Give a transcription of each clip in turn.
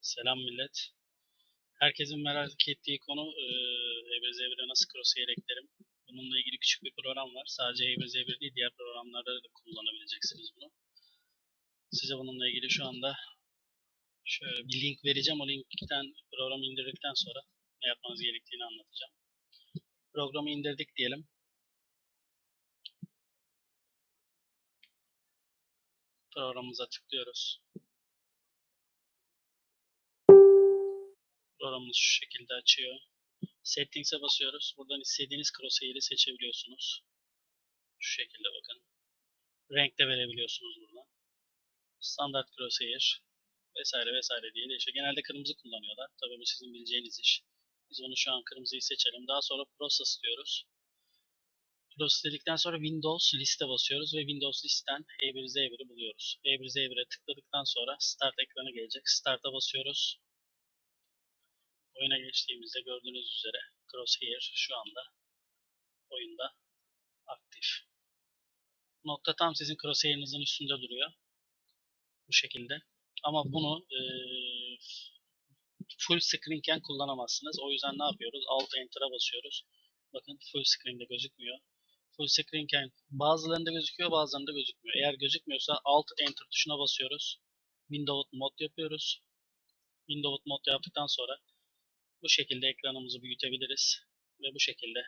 Selam millet. Herkesin merak ettiği konu e, Ebez Evre nasıl crosshair eklerim. Bununla ilgili küçük bir program var. Sadece Ebez Evre değil diğer programlarda da kullanabileceksiniz bunu. Size bununla ilgili şu anda şöyle bir link vereceğim. O linkten programı indirdikten sonra ne yapmanız gerektiğini anlatacağım. Programı indirdik diyelim. Programımıza tıklıyoruz. Programımız şu şekilde açıyor. Settings'e basıyoruz. Buradan istediğiniz crosshair'i seçebiliyorsunuz. Şu şekilde bakın. Renk de verebiliyorsunuz buradan. Standart crosshair vesaire vesaire diye değişiyor. Genelde kırmızı kullanıyorlar. Tabii bu sizin bileceğiniz iş. Biz onu şu an kırmızıyı seçelim. Daha sonra process diyoruz. Process dedikten sonra Windows liste basıyoruz ve Windows listten E1 Z1'i buluyoruz. E1 Z1'e tıkladıktan sonra Start ekranı gelecek. Start'a basıyoruz. Oyuna geçtiğimizde gördüğünüz üzere Crosshair şu anda oyunda aktif. Nokta tam sizin Crosshair'ınızın üstünde duruyor. Bu şekilde. Ama bunu eee, full screenken kullanamazsınız. O yüzden ne yapıyoruz? Alt Enter'a basıyoruz. Bakın full screen'de gözükmüyor. Full screenken bazılarında gözüküyor bazılarında gözükmüyor. Eğer gözükmüyorsa Alt Enter tuşuna basıyoruz. Windows mod yapıyoruz. Windows mod yaptıktan sonra bu şekilde ekranımızı büyütebiliriz ve bu şekilde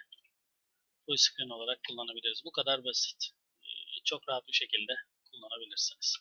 full screen olarak kullanabiliriz. Bu kadar basit. Ee, Çok rahat bir şekilde kullanabilirsiniz.